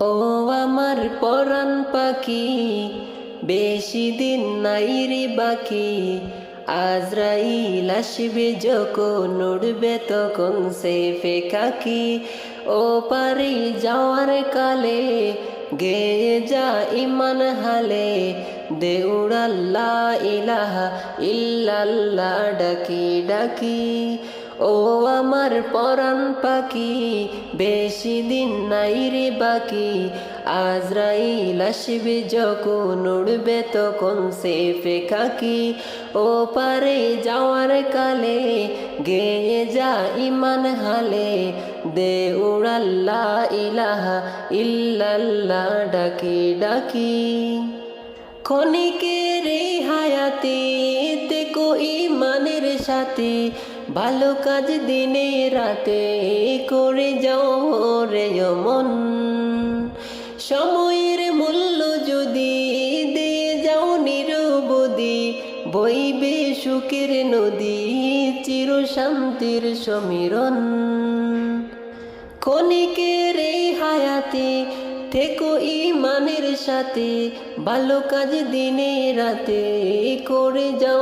ও আমার পরাণ পাখি, বেশি দিন নাই রে বাকি। আজরাইল আসবে যখন উড়বে তখন সে ফেকাকি ও পারি যাওয়ার কালে গেয়ে যা ইমান হালে। দেউড়াল্লা ইলাহা ইল্লাল্লাহ ডাকি ডাকি। ও আমার পরাণ পাখি, বেশি দিন নাই রে বাকি। আজরাইল আসবে যখন উড়বে তখন সে ফেকাকি ও পারে যাওয়ার কালে, গেয়ে যা ইমান হালে। দে উড়াল্লা ইলাহা ইল্লাল্লাহ ডাকি ডাকি। এই হায়াতে, দেখো ইমানের সাথে। ভালো কাজ দিনে রাতে করে যাও রে মন সময়ের মূল্য যদি দিয়ে যাও নিরবদি বইবে সুখের নদী চির শান্তির সমীরণ। ক্ষণিকের এই হায়াতে থেকো ইমানের সাথে, ভালো কাজ দিনে রাতে করে যাও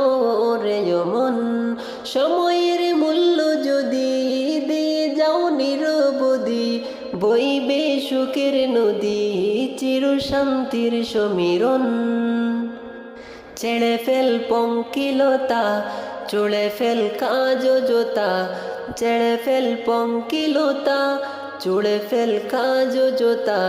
বইবে সুখের নদী চির শান্তির সমীরণ। ছেড়ে ফেল পঙ্কিলতা, চড়ে ফেল কাজ জোতা। ছেড়ে ফেল পঙ্কিলতা, চুড়ে ফেল কাজ জোতা।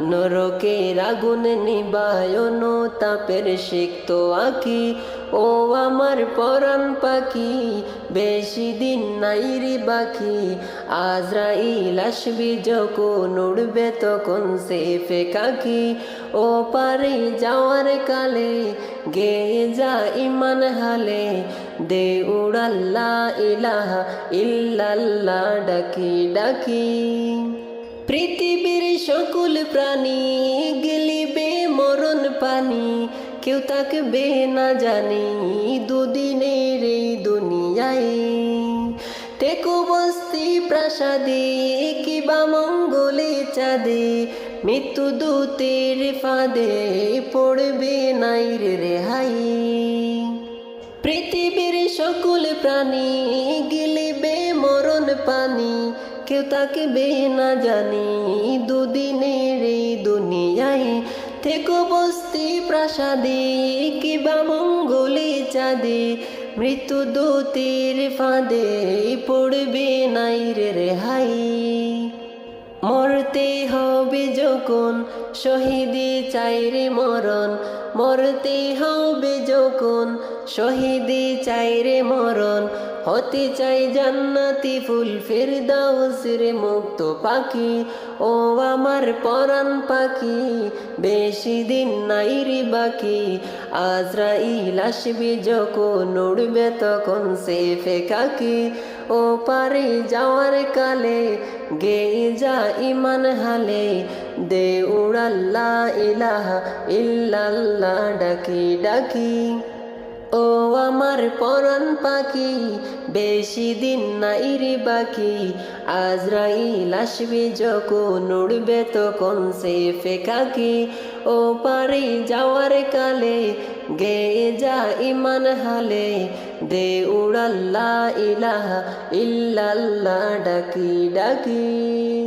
নরকের আগুন নিবায়ন তাপের সিক্ত আঁকি ও আমার পরাণ পাখি, বেশি দিন নাই রে বাকি। আজরাইল আসবি যখন উড়বে তখন সে ফেকাকি ও পারে যাওয়ার কালে গে যা ইমান হালে। দে উড়াল্লা ইলাহা ইল্লাল্লাহ ডাকি ডাকি। পৃথিবীর সকল প্রাণী গেলিবে মরণ পানি। কেউ থাকবে না জানি দুদিনের এই দুনিয়ায়। টেকো বস্তি প্রাসাদে কিবা মঙ্গলে চাঁদে, মৃত্যু দূতের ফাঁদে পড়বে নাই রে রেহাই। পৃথিবীর সকল প্রাণী গিলিবে মরণ পানি, কেউ তাকে না জানি দুদিনের এই দুনিয়ায়। থেকো বস্তি প্রাসাদে, কিবা মঙ্গলে চাঁদে, মৃত্যু দূতের ফাঁদে পড়বে নাই রে রেহাই। মরতে হবে যখন, শহীদে চাই রে মরণ। মরতে হবে যখন, শহীদে চাই রে মরণ। হতে চাই জান্নাতি ফুল ফের রে মুক্ত পাখি। ও আমার পরাণ পাখি, বেশি দিন নাই রে বাকি। আজরাইল আসবে যখন উড়বে তখন সে ফেকাকি ও পারে যাওয়ার কালে গে যা ইমান হালে। দে উড়াল্লা ইলাহা ইল্লাল্লাহ ডাকি ডাকি। আমার পরাণ পাখি, বেশি দিন নাই রে বাকি। আজরাইল আসবে যখন উড়বে তখন সে ফেকাকি ও পারে যাওয়ার কালে গে যা ইমান হালে, দে উড়াল্লা ইলাহা ইল্লাল্লাহ, ডাকি ডাকি।